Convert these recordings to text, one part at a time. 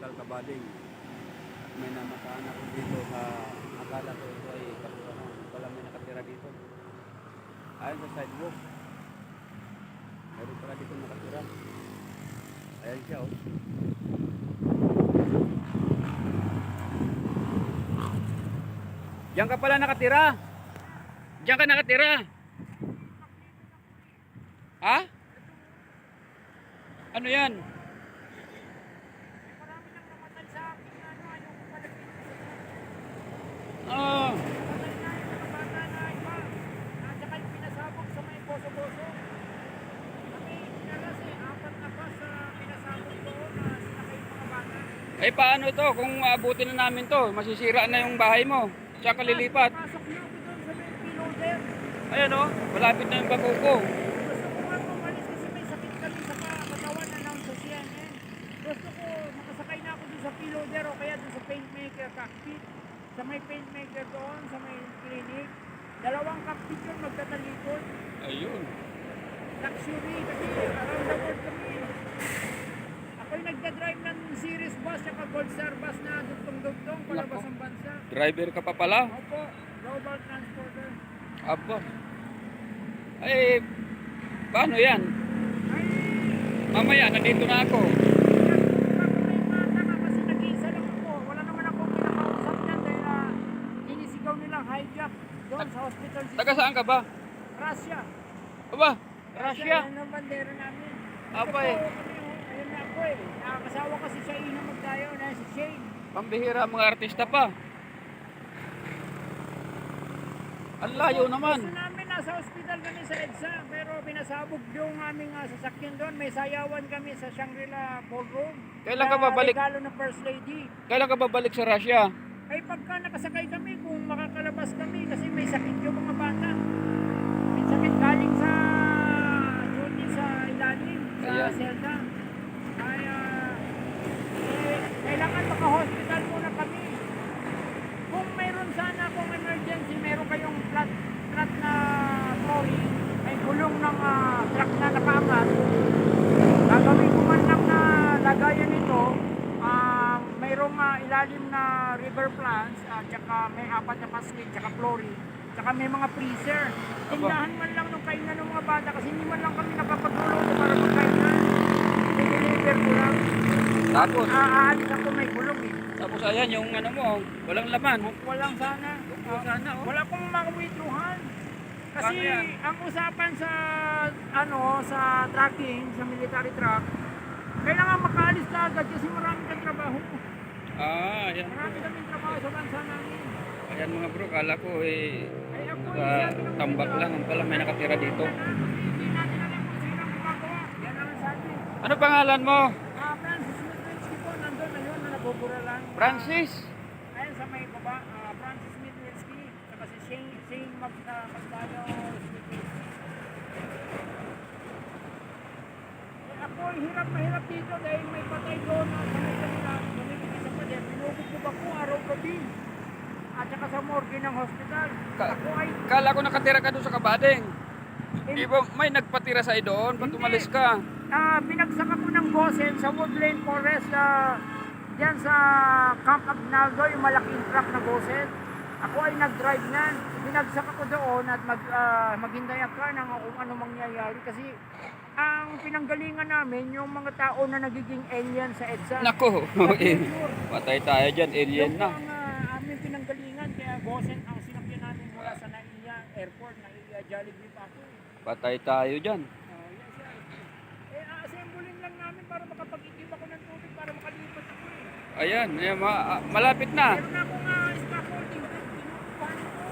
Hospital Kabading. At may namataan ako dito sa akala ko ito ay kapurahan. Wala may nakatira dito. Ayon sa sidewalk. Meron pala dito nakatira. Ayan siya oh. Diyan ka pala nakatira. Diyan ka nakatira. Ha? Ano yan? Marami nang namatay sa akin na ano, ayaw ko pala Ah, Patay na yung mga bata na iba. At saka yung pinasabog sa may boso-boso. Kami inalas eh, apat na bus sa pinasabog doon na sinakay yung mga bata. Eh paano to? Kung aabutin na namin to, masisira na yung bahay mo. Siya ka lilipat. Pasok na ako doon sa may piloter. Ayan oh, malapit na yung. Gusto ko nga umalis kasi may sakit kami sa ka- katawan announce sa CNN. Gusto ko makasakay na ako doon sa piloter o kaya doon sa paintmaker cockpit. Sa may paintmaker doon, sa may clinic. Dalawang cockpit yun magtatalikod. Ayun. luxury kasi around the world kami. Ako'y nagda-drive ng series bus at gold star bus na dugtong-dugtong palabas ang bansa. Driver ka pa pala. Opo, global transporter. Aba. Ay, paano yan? Ay, Mamaya, nandito na ako. sa. Taga saan ka ba? Russia. Aba, Russia. Yan ang bandera namin. Aba eh. Ako eh. Nakakasawa kasi sa ina magtayo na si Shane. Pambihira mga artista pa. Ang layo naman. Gusto namin nasa hospital kami sa EDSA pero pinasabog yung aming uh, sasakyan doon. May sayawan kami sa Shangri-La Ballroom. Kailan ka babalik? Regalo ng First Lady. Kailan ka babalik sa Russia? Ay pagka nakasakay kami kung makakalabas kami kasi may sakit yung mga bata. May sakit galing sa duty sa ilalim, sa Ayan. Zelda. Kaya eh, kailangan maka-hospital muna kami. Kung mayroon sana kung emergency, meron kayong flat, flat na trolley, may gulong ng ah, truck na nakaangat, gagawin ko man lang na lagayan nito, ah, mayroong ah, ilalim na river plants, at saka may apat na paslin, tsaka flooring, tsaka may mga freezer. Tindahan man lang nung kainan ng mga bata kasi hindi man lang kami nakapagulong para magkainan. Diniliver ko lang. Tapos, Aalis ako may gulong eh. tapos ayan yung ano mo, walang laman. Walang sana. Walang sana, oh. Wala pong makawitruhan. Kasi ang usapan sa ano sa tracking, sa military truck, kailangan makaalis ka agad kasi marami kang trabaho. Ah, ayan. Marami kaming trabaho sa bansa namin. Ayan mga bro, kala ko eh, Ay ako nakatambak lang. Ang pala may nakatira dito. Ano pangalan mo? Ah, Francis Mitwinsky po, nandun na yun na nabubura lang. Francis. Ayun sa may baba, ah, Francis Mitwinsky, saka si Shane, Shane Mag, uh, Magdayo Mitwinsky. Eh, ako hirap na hirap dito dahil may patay doon na sa may kanila, bumibig sa pader, binubog ako araw-gabi. At saka sa morgue ng hospital. Ka- ako ay Kala ko nakatira ka doon sa Kabading. in, Iba, may nagpatira sa doon. Ba't umalis ka? ah, binagsak ako ng Gosen sa Woodland Forest uh, diyan sa Camp Agnaldo, yung malaking truck na Gosen. Ako ay nag-drive nan. Binagsak ako doon at mag, ah, maghintay ako ng kung ano mangyayari kasi ang pinanggalingan namin yung mga tao na nagiging alien sa EDSA. Nako, patay tayo dyan, alien Yung na. ang ah, aming pinanggalingan kaya Gosen ang sinakyan namin mula sa Naiya Airport, Naiya Jollibee pa ako. Patay tayo dyan. Oh, yes, sir. Eh, assembling lang namin para makapag-itim ako ng tubig para makalipat ako eh. Ayan, ayan ma- ah, malapit na. Meron na akong uh, scaffolding bed, pinukuhan ko.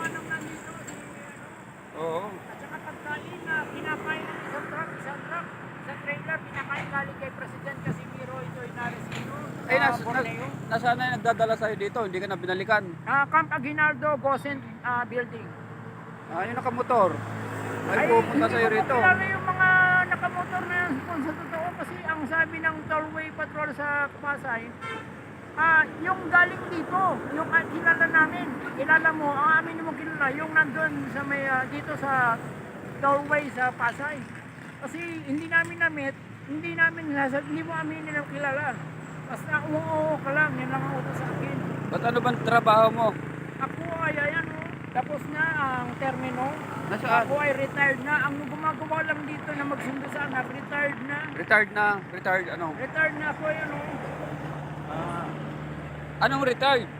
Ng nandito si ano. Oo. At saka pagkain na ng isang truck, isang truck, isang trailer, pinakain galing kay President Casimiro ito Inaresino. Ay, nas, nasaan na yung nagdadala sa'yo dito? Hindi ka na binalikan. Ah, Camp Aguinaldo, Gosen ah, Building. Ah, yung nakamotor. Ay, pupunta sa'yo hindi ko rito. po kilala yung mga nakamotor na yan kung sa totoo kasi ang sabi ng tollway patrol sa Pasay, ah, yung galing dito, yung ah, kilala namin, kilala mo, ang amin mo kilala, yung nandun sa may, ah, dito sa tollway sa Pasay. Kasi hindi namin na-meet hindi namin nasad, hindi mo amin nila kilala. Basta oo ka lang, yan lang ang utos sa akin. Ba't ano bang trabaho mo? Ako ay ayan oh, tapos na ang termino. Nasaan? Ako ay retired na. Ang gumagawa lang dito na magsundo sa anak, retired na. Retired na. Retired ano? Retired na ako ay ano. Anong retired?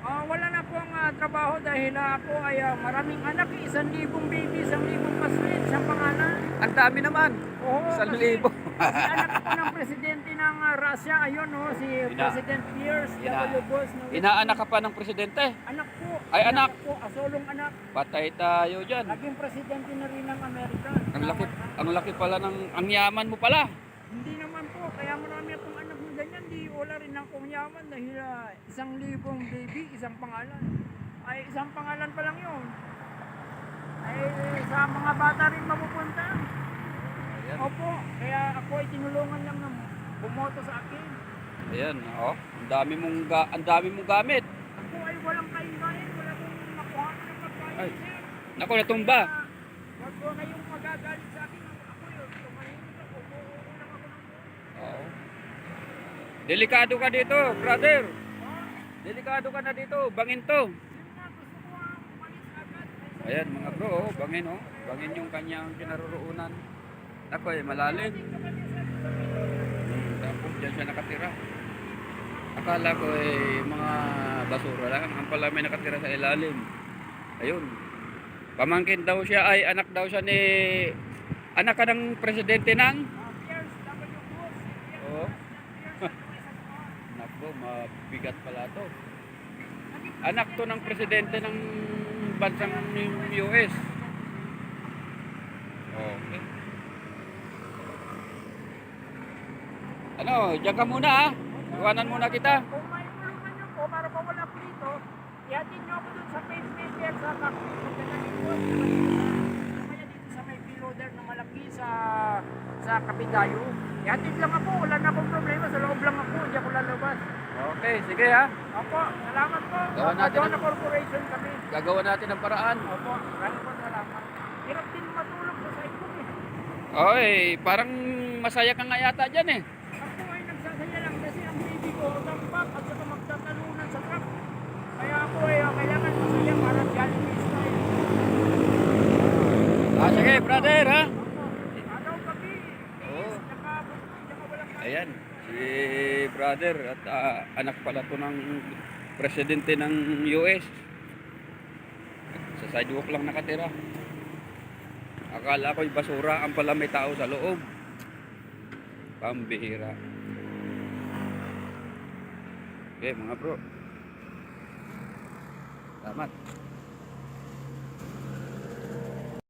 Ah, wala na pong ah, trabaho dahil ah, ako ay ah, maraming anak, isang libong baby, isang libong paswit, isang pangalan. Ang dami naman. Oo, kasi- libo. anak ng presidente ng ah, Russia, ayun oh, si Ina- President Pierce Ina- W. Bush. no? Inaanak ka pa ng presidente. Anak po. Ay, anak. po, asolong anak. Patay tayo dyan. Naging presidente na rin ng Amerika. Ang laki, ang laki pala ng, ang yaman mo pala. Hindi naman po, kaya marami akong anak ng ganyan, di wala rin akong yaman dahil ah, isang libong baby, isang pangalan. Ay, isang pangalan pa lang yun. Ay, sa mga bata rin mapupunta. Ayan. Opo, kaya ako ay tinulungan lang ng bumoto sa akin. Ayan, oh. Ang dami mong ga, ang dami mong gamit. Ako ay walang kain-kain, wala kong makuha ng pagkain. Ay, sir. Naku, natumba. Kaya, Wag ko kayong magagalit sa akin. Ako yun, tumahimik ako, umuupo lang ako ng Oo. Delikado ka dito, brother. Delikado ka na dito. Bangin to. yun nga, gusto ko ang umalis agad. Ay, Ayan, mga bro, oh, bangin oh. Bangin yung kanyang kinaroroonan. Ako eh, malalim. Tapos dyan siya nakatira. Akala ko eh, mga basura lang. Ang pala may nakatira sa ilalim. Ayun. Pamangkin daw siya, ay anak daw siya ni... Anak ka ng presidente ng... Mga- Nako, mabigat pala to. Anak to ng presidente ng bansang US. Okay. Ano, diyan ka muna ah. Iwanan muna kita. Kung may tulungan niyo po para mawala po dito, ihatid niyo ako dun sa pacemaker sa Kapidayo. Ihatid lang ako, wala na akong problema. Sa loob lang ako, hindi ako lalabas. Okay, sige ha. Opo, salamat po. Gawa natin ang- corporation kami. Gagawa natin ang paraan. Opo, maraming po salamat. Hirap din matulog sa sidewalk eh. Okay, parang masaya ka nga yata dyan eh. Ako ay nagsasaya lang kasi ang baby ko tambak at saka magtatalunan sa truck. Kaya ako ay ah, kailangan masaya para Jollibee style. Ah, sige, brother ha. Walang Ayan, si brother at ah, anak pala to ng presidente ng US. Sa sidewalk lang nakatira. Akala ko'y basura, ang pala may tao sa loob. Pambihira. Okay, mga bro. Salamat.